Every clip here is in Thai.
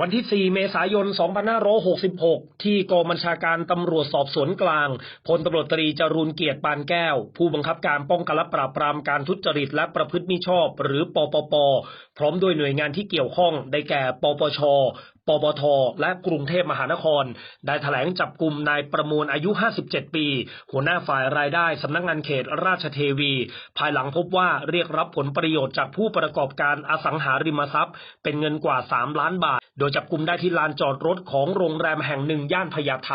วันที่ 4 เมษายน 2566 ที่กองบัญชาการตำรวจสอบสวนกลาง พลตำรวจตรีจรูนเกียรติปานแก้ว ผู้บังคับการป้องกันและปราบปรามการทุจริตและประพฤติมิชอบ หรือปปป พร้อมด้วยหน่วยงานที่เกี่ยวข้อง ได้แก่ ปปช ปปท และกรุงเทพมหานคร ได้แถลงจับกลุ่มนายประมวลอายุ 57 ปี หัวหน้าฝ่ายรายได้สำนักงานเขตราชเทวี ภายหลังพบว่าเรียกรับผลประโยชน์จากผู้ประกอบการอสังหาริมทรัพย์ เป็นเงินกว่า 3 ล้านบาท โดยจับกลุ่มได้ที่ลานจอดรถของโรงแรมแห่งหนึ่งย่านพญาไท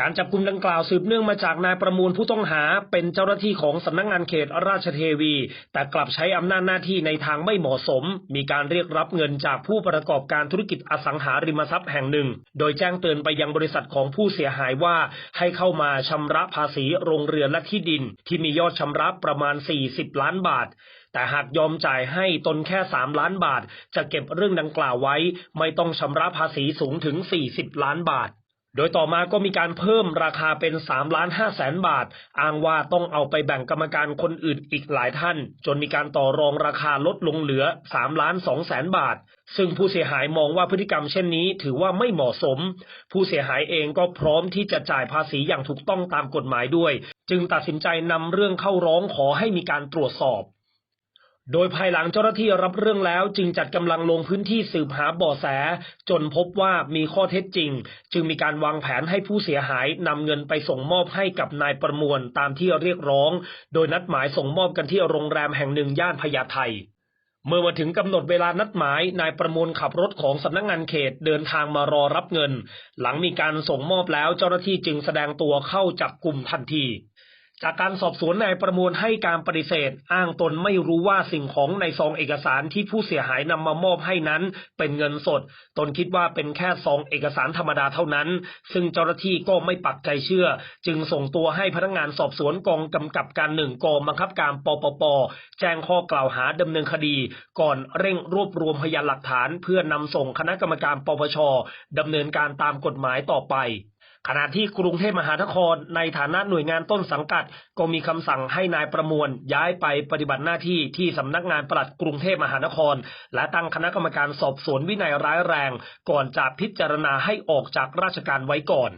การจับกลุ่มดังกล่าวสืบเนื่องมาจากนายประมูลผู้ต้องหาเป็นเจ้าหน้าที่ของสำนักงงานเขตราชเทวี แต่กลับใช้อำนาจหน้าที่ในทางไม่เหมาะสม มีการเรียกรับเงินจากผู้ประกอบการธุรกิจอสังหาริมทรัพย์แห่งหนึ่ง โดยแจ้งเตือนไปยังบริษัทของผู้เสียหายว่าให้เข้ามาชำระภาษีโรงเรือนและที่ดิน ที่มียอดชำระประมาณ 40 ล้านบาทแต่หากยอมจ่ายให้ตนแค่ 3 ล้านบาท จะเก็บเรื่องดังกล่าวไว้ ไม่ต้องชำระภาษีสูงถึง 40 ล้านบาท โดยต่อมาก็มีการเพิ่มราคาเป็น3ล้าน5แสนบาท อ้างว่าต้องเอาไปแบ่งกรรมการคนอื่นอีกหลายท่าน จนมีการต่อรองราคาลดลงเหลือ3ล้าน2แสนบาท ซึ่งผู้เสียหายมองว่าพฤติกรรมเช่นนี้ ถือว่าไม่เหมาะสม ผู้เสียหายเองก็พร้อมที่จะจ่ายภาษีอย่างถูกต้องตามกฎหมายด้วย จึงตัดสินใจนำเรื่องเข้าร้องขอให้มีการตรวจสอบ โดยภายหลังเจ้าหน้าที่รับเรื่องแล้วจึงจัดกำลังลงพื้นที่สืบหาเบาะแส จนพบว่ามีข้อเท็จจริง จึงมีการวางแผนให้ผู้เสียหายนำเงินไปส่งมอบให้กับนายประมวลตามที่เรียกร้อง โดยนัดหมายส่งมอบกันที่โรงแรมแห่งหนึ่งย่านพญาไทเมื่อมาถึงกำหนดเวลานัดหมาย นายประมวลขับรถของสำนักงงานเขตเดินทางมารอรับเงิน หลังมีการส่งมอบแล้วเจ้าหน้าที่จึงแสดงตัวเข้าจับกลุ่มทันที จากการสอบสวนนายประมวลให้การปฏิเสธ อ้างตนไม่รู้ว่าสิ่งของในซองเอกสารที่ผู้เสียหายนำมามอบให้นั้น เป็นเงินสด ตนคิดว่าเป็นแค่ซองเอกสารธรรมดาเท่านั้น ซึ่งเจ้าหน้าที่ก็ไม่ปักใจเชื่อ จึงส่งตัวให้พนักงานสอบสวนกองกำกับการหนึ่งกองบังคับการปปป แจ้งข้อกล่าวหาดำเนินคดี ก่อนเร่งรวบรวมพยานหลักฐาน เพื่อนำส่งคณะกรรมการปปชดำเนินการตามกฎหมายต่อไป ขณะที่กรุงเทพมหานครในฐานะหน่วยงานต้นสังกัด ก็มีคำสั่งให้นายประมวลย้ายไปปฏิบัติหน้าที่ที่สำนักงานปลัดกรุงเทพมหานคร และตั้งคณะกรรมการสอบสวนวินัยร้ายแรง ก่อนจะพิจารณาให้ออกจากราชการไว้ก่อน